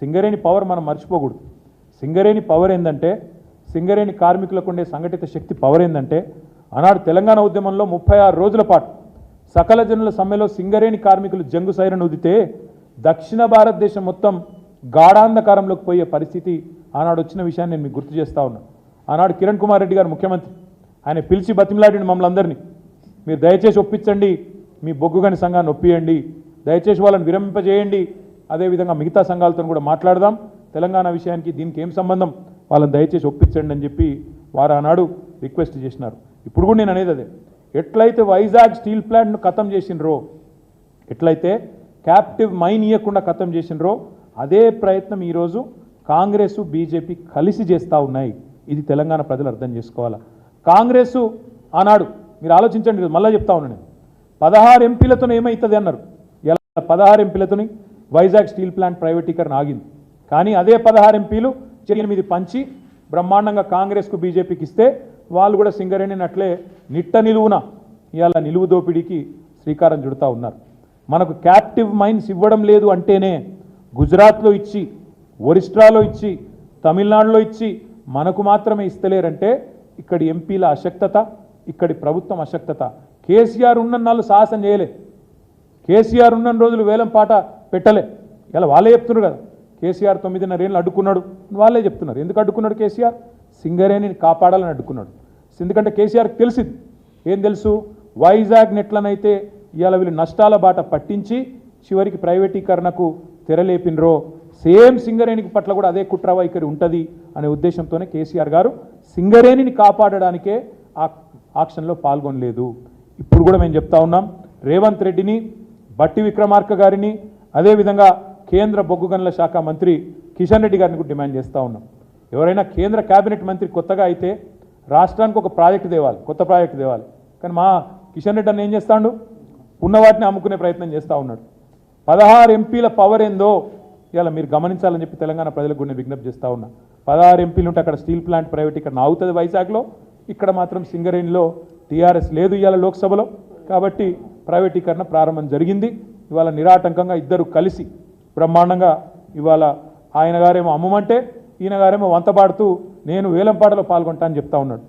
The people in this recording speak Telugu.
సింగరేణి పవర్ మనం మర్చిపోకూడదు. సింగరేణి పవర్ ఏంటంటే సింగరేణి కార్మికులకు ఉండే సంఘటిత శక్తి పవర్ ఏంటంటే ఆనాడు తెలంగాణ ఉద్యమంలో ముప్పై ఆరు రోజుల పాటు సకల జనుల సమ్మెలో సింగరేణి కార్మికులు జంగు సైరను ఉదితే దక్షిణ భారతదేశం మొత్తం గాఢాంధకారంలోకి పోయే పరిస్థితి ఆనాడు వచ్చిన విషయాన్ని నేను మీకు గుర్తు చేస్తా ఉన్నా. ఆనాడు కిరణ్ కుమార్ రెడ్డి గారు ముఖ్యమంత్రి. ఆయన పిలిచి బతిమలాడిన మమ్మల్ని అందరినీ. మీరు దయచేసి ఒప్పించండి మీ బొగ్గుగని సంఘాన్ని ఒప్పియండి దయచేసి వాళ్ళని విరమింపజేయండి అదేవిధంగా మిగతా సంఘాలతో కూడా మాట్లాడదాం. తెలంగాణ విషయానికి దీనికి ఏం సంబంధం? వాళ్ళని దయచేసి ఒప్పించండి అని చెప్పి వారు ఆనాడు రిక్వెస్ట్ చేసినారు. ఇప్పుడు కూడా నేను అనేది అదే. ఎట్లయితే వైజాగ్ స్టీల్ ప్లాంట్ను ఖతం చేసినరో ఎట్లయితే క్యాప్టివ్ మైన్ ఇవ్వకుండా ఖతం చేసినరో అదే ప్రయత్నం ఈరోజు కాంగ్రెస్ బీజేపీ కలిసి చేస్తూ ఉన్నాయి. ఇది తెలంగాణ ప్రజలు అర్థం చేసుకోవాలా? కాంగ్రెస్ ఆనాడు మీరు ఆలోచించండి మళ్ళీ చెప్తా ఉన్నాను నేను. పదహారు ఎంపీలతో ఏమవుతుంది అన్నారు. ఇలా పదహారు ఎంపీలతోని? వైజాగ్ స్టీల్ ప్లాంట్ ప్రైవేటీకరణ ఆగింది. కానీ అదే పదహారు ఎంపీలు ఎనిమిది పంచి బ్రహ్మాండంగా కాంగ్రెస్కు బీజేపీకి ఇస్తే వాళ్ళు కూడా సింగరేణిని అట్లే నిట్ట నిలువున ఇవాళ నిలువు దోపిడీకి శ్రీకారం చుడుతూ ఉన్నారు. మనకు క్యాప్టివ్ మైన్స్ ఇవ్వడం లేదు అంటేనే గుజరాత్లో ఇచ్చి ఒరిస్ట్రాలో ఇచ్చి తమిళనాడులో ఇచ్చి మనకు మాత్రమే ఇస్తలేరంటే ఇక్కడి ఎంపీల అశక్తత ఇక్కడి ప్రభుత్వం అశక్తత. కేసీఆర్ ఉన్న నాళ్ళు సాహసం చేయలే. కేసీఆర్ ఉన్న రోజులు వేలం పాట పెట్టలే. ఇలా వాళ్ళే చెప్తున్నారు కదా. కేసీఆర్ తొమ్మిదిన్నర ఏళ్ళు అడ్డుకున్నాడు. వాళ్ళే చెప్తున్నారు. ఎందుకు అడ్డుకున్నాడు కేసీఆర్? సింగరేణిని కాపాడాలని అడ్డుకున్నాడు. ఎందుకంటే కేసీఆర్కి తెలిసింది. ఏం తెలుసు? వైజాగ్ నెట్లనైతే ఇవాళ వీళ్ళు నష్టాల బాట పట్టించి చివరికి ప్రైవేటీకరణకు తెరలేపినరో. సేమ్ సింగరేణికి పట్ల కూడా అదే కుట్ర వైఖరి ఉంటుంది అనే ఉద్దేశంతోనే కేసీఆర్ గారు సింగరేణిని కాపాడడానికే ఆ ఆక్షన్లో పాల్గొనలేదు. ఇప్పుడు కూడా మేము చెప్తా ఉన్నాం. రేవంత్ రెడ్డిని బట్టి విక్రమార్క గారిని అదేవిధంగా కేంద్ర బొగ్గు గనుల శాఖ మంత్రి కిషన్ రెడ్డి గారిని కూడా డిమాండ్ చేస్తూ ఉన్నాం. ఎవరైనా కేంద్ర కేబినెట్ మంత్రి కొత్తగా అయితే రాష్ట్రానికి ఒక ప్రాజెక్టు తేవాలి కొత్త ప్రాజెక్టు తేవాలి. కానీ మా కిషన్ రెడ్డి అన్న ఏం చేస్తాడు? ఉన్న వాటిని అమ్ముకునే ప్రయత్నం చేస్తూ ఉన్నాడు. పదహారు ఎంపీల పవర్ ఏందో ఇవాళ మీరు గమనించాలని చెప్పి తెలంగాణ ప్రజలకు కూడా నేను విజ్ఞప్తి చేస్తూ ఉన్నా. పదహారు ఎంపీలు ఉంటే అక్కడ స్టీల్ ప్లాంట్ ప్రైవేట్ ఇక్కడ నాగుతుంది వైజాగ్లో. ఇక్కడ మాత్రం సింగరేణిలో టీఆర్ఎస్ లేదు ఇవాళ లోక్సభలో. కాబట్టి ప్రైవేటీకరణ ప్రారంభం జరిగింది. ఇవాళ నిరాటంకంగా ఇద్దరు కలిసి బ్రహ్మాండంగా ఇవాళ ఆయన గారేమో అమ్మమంటే ఈయన గారేమో వంతపాడుతూ నేను వేలంపాటలో పాల్గొంటానని చెప్తా ఉన్నాడు.